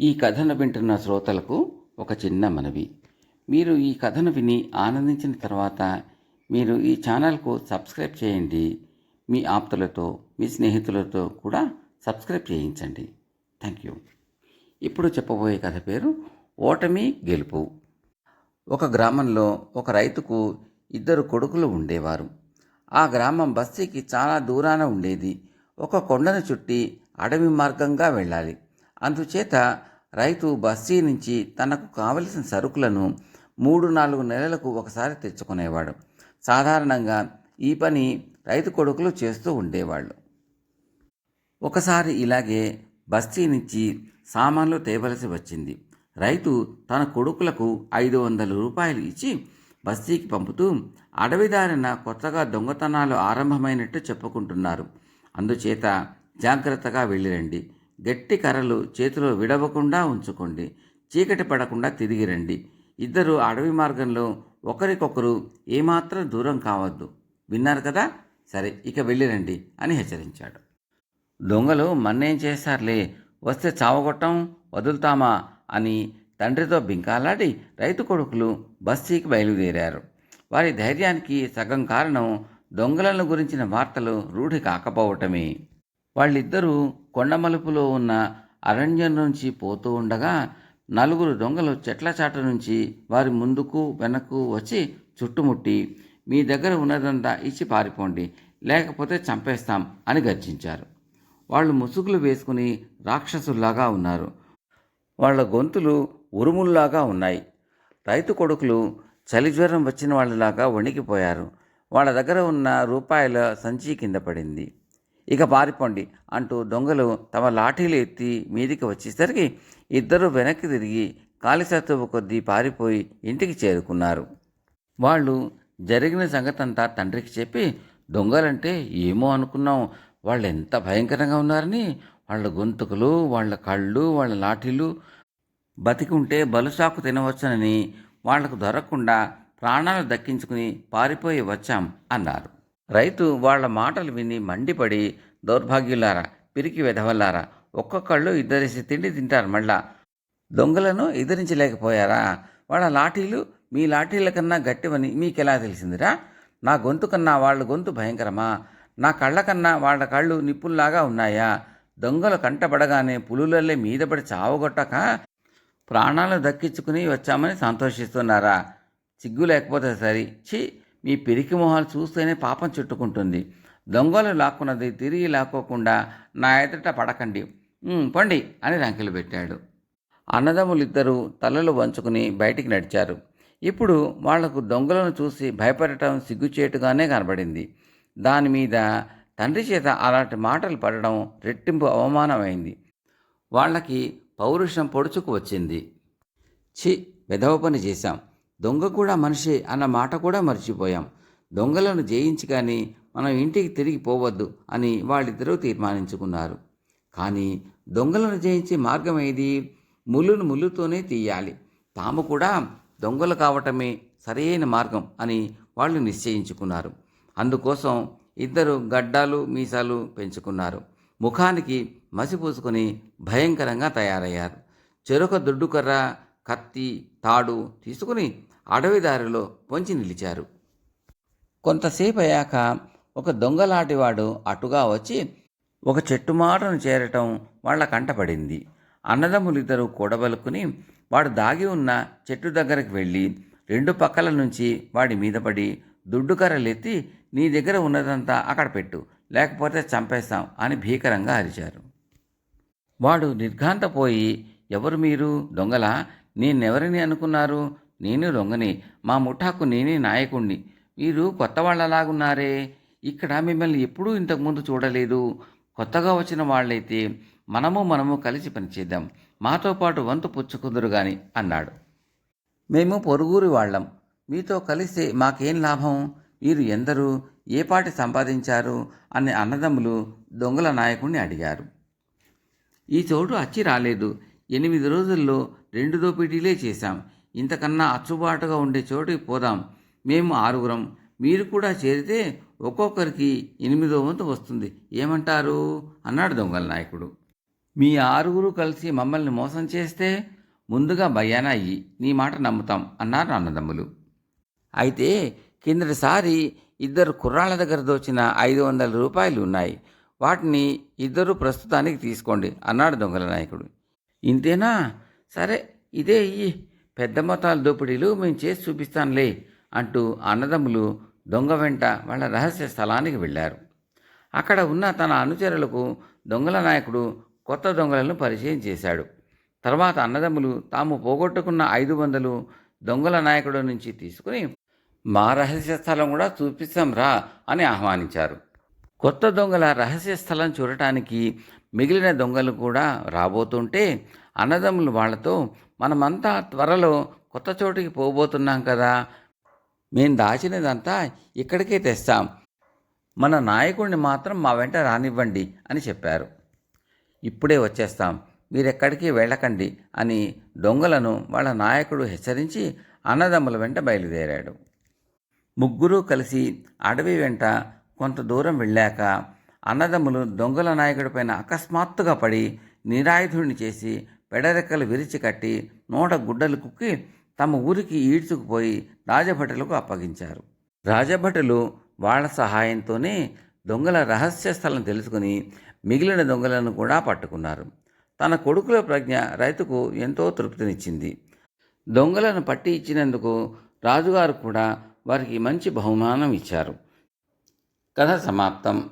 ఈ కథను వింటున్న శ్రోతలకు ఒక చిన్న మనవి. మీరు ఈ కథను విని ఆనందించిన తర్వాత మీరు ఈ ఛానల్కు సబ్స్క్రైబ్ చేయండి. మీ ఆప్తులతో మీ స్నేహితులతో కూడా సబ్స్క్రైబ్ చేయించండి. Thank you. ఇప్పుడు చెప్పబోయే కథ పేరు ఓటమి గెలుపు. ఒక గ్రామంలో ఒక రైతుకు ఇద్దరు కొడుకులు ఉండేవారు. ఆ గ్రామం బస్తీకి చాలా దూరాన ఉండేది. ఒక కొండను చుట్టి అడవి మార్గంగా వెళ్ళాలి. అందుచేత రైతు బస్తీ నుంచి తనకు కావలసిన సరుకులను మూడు నాలుగు నెలలకు ఒకసారి తెచ్చుకునేవాడు. సాధారణంగా ఈ పని రైతు కొడుకులు చేస్తూ ఉండేవాళ్ళు. ఒకసారి ఇలాగే బస్తీ నుంచి సామాన్లు తేవలసి వచ్చింది. రైతు తన కొడుకులకు ఐదు వందల రూపాయలు ఇచ్చి బస్తీకి పంపుతూ అడవిదారిన కొత్తగా దొంగతనాలు ఆరంభమైనట్టు చెప్పుకుంటున్నారు. అందుచేత జాగ్రత్తగా వెళ్ళిరండి. గట్టి కర్రలు చేతిలో విడవకుండా ఉంచుకోండి చీకటి పడకుండా తిరిగి రండి. ఇద్దరు అడవి మార్గంలో ఒకరికొకరు ఏమాత్రం దూరం కావద్దు. విన్నారు కదా? సరే ఇక వెళ్ళిరండి అని హెచ్చరించాడు. దొంగలు మన్నేం చేస్తారులే? వస్తే చావగొట్టం వదులుతామా అని తండ్రితో బింకాలాడి రైతు కొడుకులు బస్తీకి బయలుదేరారు. వారి ధైర్యానికి సగం కారణం దొంగలను గురించిన వార్తలు రూఢి కాకపోవటమే. వాళ్ళిద్దరూ కొండమలుపులో ఉన్న అరణ్యం నుంచి పోతూ ఉండగా నలుగురు దొంగలు చెట్ల చాట నుంచి వారి ముందుకు వెనక్కు వచ్చి చుట్టుముట్టి మీ దగ్గర ఉన్నదంతా ఇచ్చి పారిపోండి లేకపోతే చంపేస్తాం అని గర్జించారు. వాళ్ళు ముసుగులు వేసుకుని రాక్షసుల్లాగా ఉన్నారు. వాళ్ళ గొంతులు ఉరుముల్లాగా ఉన్నాయి. రైతు కొడుకులు చలి జ్వరం వచ్చిన వాళ్ళలాగా వణికిపోయారు. వాళ్ళ దగ్గర ఉన్న రూపాయల సంచి కింద పడింది. ఇక పారిపోండి అంటూ దొంగలు తమ లాఠీలు ఎత్తి మీదికి వచ్చేసరికి ఇద్దరు వెనక్కి తిరిగి కాలిసత్తువ కొద్దీ పారిపోయి ఇంటికి చేరుకున్నారు. వాళ్ళు జరిగిన సంగతంతా తండ్రికి చెప్పి దొంగలంటే ఏమో అనుకున్నాం. వాళ్ళు ఎంత భయంకరంగా ఉన్నారని. వాళ్ళ గొంతుకులు వాళ్ళ కళ్ళు వాళ్ళ లాఠీలు. బతికుంటే బలుసాకు తినవచ్చునని. వాళ్ళకు దొరకకుండా ప్రాణాలు దక్కించుకుని పారిపోయి వచ్చాం అన్నారు. రైతు వాళ్ళ మాటలు విని మండిపడి దౌర్భాగ్యులారా పిరికి వెధవల్లారా ఒక్కొక్కళ్ళు ఇద్దరేసి తిండి తింటారు మళ్ళా. దొంగలను ఎదిరించలేకపోయారా? వాళ్ళ లాఠీలు మీ లాఠీల కన్నా గట్టివని మీకెలా తెలిసిందిరా? నా గొంతు కన్నా వాళ్ళ గొంతు భయంకరమా? నా కళ్ళ కన్నా వాళ్ళ కళ్ళు నిప్పుల్లాగా ఉన్నాయా? దొంగలు కంటపడగానే పులులల్లే మీద పడి చావగొట్టక ప్రాణాలు దక్కించుకుని వచ్చామని సంతోషిస్తున్నారా? సిగ్గు లేకపోతే సరి? ఛీ! మీ పెరికి మొహాలు చూస్తేనే పాపం చుట్టుకుంటుంది. దొంగలు లాక్కున్నది తిరిగి లాక్కోకుండా నా ఎదుట పడకండి. పండి అని రంకెలు పెట్టాడు. అన్నదమ్ములిద్దరూ తలలు వంచుకుని బయటికి నడిచారు. ఇప్పుడు వాళ్ళకు దొంగలను చూసి భయపడటం సిగ్గుచేటుగానే కనబడింది. దాని మీద తండ్రి చేత అలాంటి మాటలు పడడం రెట్టింపు అవమానమైంది. వాళ్ళకి పౌరుషం పొడుచుకు వచ్చింది. ఛీ వెధవ పని చేశాం. దొంగ కూడా మనిషే అన్న మాట కూడా మర్చిపోయాం. దొంగలను జయించి కానీ మనం ఇంటికి తిరిగి పోవద్దు అని వాళ్ళిద్దరూ తీర్మానించుకున్నారు. కానీ దొంగలను జయించే మార్గం ఏది? ముళ్ళును ముళ్ళుతోనే తీయాలి. తాము కూడా దొంగలు కావటమే సరైన మార్గం అని వాళ్ళు నిశ్చయించుకున్నారు. అందుకోసం ఇద్దరు గడ్డాలు మీసాలు పెంచుకున్నారు. ముఖానికి మసి పూసుకొని భయంకరంగా తయారయ్యారు. చెరొక దుడ్డుకర్ర కత్తి తాడు తీసుకుని అడవి దారిలో పొంచి నిలిచారు. కొంతసేపు అయ్యాక ఒక దొంగలాటివాడు అటుగా వచ్చి ఒక చెట్టు మాటను చేరటం వాళ్ళ కంటపడింది అన్నదమ్ములిద్దరూ కూడబలుకుని వాడు దాగి ఉన్న చెట్టు దగ్గరికి వెళ్ళి రెండు పక్కల నుంచి వాడి మీద పడి దుడ్డుకర్రలెత్తి నీ దగ్గర ఉన్నదంతా అక్కడ పెట్టు లేకపోతే చంపేస్తాం అని భీకరంగా అరిచారు. వాడు నిర్ఘాంతపోయి ఎవరు మీరు? దొంగలా? నేనెవరిని అనుకున్నారు? నేను రొంగని మా ముఠాకు నేనే నాయకుణ్ణి. మీరు కొత్త వాళ్ళలాగున్నారే ఇక్కడ మిమ్మల్ని ఎప్పుడూ ఇంతకుముందు చూడలేదు. కొత్తగా వచ్చిన వాళ్ళైతే మనము మనము కలిసి పనిచేద్దాం. మాతో పాటు వంతు పుచ్చుకుందరు గాని అన్నాడు. మేము పొరుగురి వాళ్ళం. మీతో కలిస్తే మాకేం లాభం? మీరు ఎందరు? ఏ పాటి సంపాదించారు? అని అన్నదమ్ములు దొంగల నాయకుణ్ణి అడిగారు. ఈ చోటు అచ్చి రాలేదు. ఎనిమిది రోజుల్లో రెండు దోపిడీలే చేశాం. ఇంతకన్నా అచ్చుబాటుగా ఉండే చోటుకి పోదాం. మేము ఆరుగురం. మీరు కూడా చేరితే ఒక్కొక్కరికి ఎనిమిదో వంతు వస్తుంది. ఏమంటారు? అన్నాడు దొంగల నాయకుడు. మీ ఆరుగురు కలిసి మమ్మల్ని మోసం చేస్తే ముందుగా భయానయ్యి నీ మాట నమ్ముతాం అన్నారు అన్నదమ్ములు అయితే కిందటిసారి ఇద్దరు కుర్రాళ్ళ దగ్గర దోచిన ఐదు వందల రూపాయలు ఉన్నాయి. వాటిని ఇద్దరు ప్రస్తుతానికి తీసుకోండి అన్నాడు దొంగల నాయకుడు. ఇంతేనా? సరే ఇదే ఇయ్యి పెద్ద మొత్తాల దోపిడీలు మేము చేసి చూపిస్తానులే అంటూ అన్నదమ్ములు దొంగ వెంట వాళ్ళ రహస్య స్థలానికి వెళ్ళారు. అక్కడ ఉన్న తన అనుచరులకు దొంగల నాయకుడు కొత్త దొంగలను పరిచయం చేశాడు. తర్వాత అన్నదమ్ములు తాము పోగొట్టుకున్న ఐదు వందలు దొంగల నాయకుడు నుంచి తీసుకుని మా రహస్య స్థలం కూడా చూపిస్తాం రా అని ఆహ్వానించారు. కొత్త దొంగల రహస్య స్థలం చూడటానికి మిగిలిన దొంగలు కూడా రాబోతుంటే అన్నదమ్ములు వాళ్ళతో మనమంతా త్వరలో కొత్త చోటికి పోబోతున్నాం కదా. మేము దాచినదంతా ఇక్కడికే తెస్తాం. మన నాయకుడిని మాత్రం మా వెంట రానివ్వండి అని చెప్పారు. ఇప్పుడే వచ్చేస్తాం. మీరెక్కడికి వెళ్ళకండి అని దొంగలను వాళ్ళ నాయకుడు హెచ్చరించి అన్నదమ్ముల వెంట బయలుదేరాడు. ముగ్గురు కలిసి అడవి వెంట కొంత దూరం వెళ్ళాక అన్నదమ్ములు దొంగల నాయకుడిపైన అకస్మాత్తుగా పడి నిరాయుధుడిని చేసి పెడరెక్కలు విరిచి కట్టి నూట గుడ్డలు కుక్కి తమ ఊరికి ఈడ్చుకుపోయి రాజభటులకు అప్పగించారు. రాజభటులు వాళ్ళ సహాయంతోనే దొంగల రహస్య స్థలం తెలుసుకుని మిగిలిన దొంగలను కూడా పట్టుకున్నారు. తన కొడుకుల ప్రజ్ఞ రైతుకు ఎంతో తృప్తినిచ్చింది. దొంగలను పట్టి ఇచ్చినందుకు రాజుగారు కూడా వారికి మంచి బహుమానం ఇచ్చారు. కథ సమాప్తం.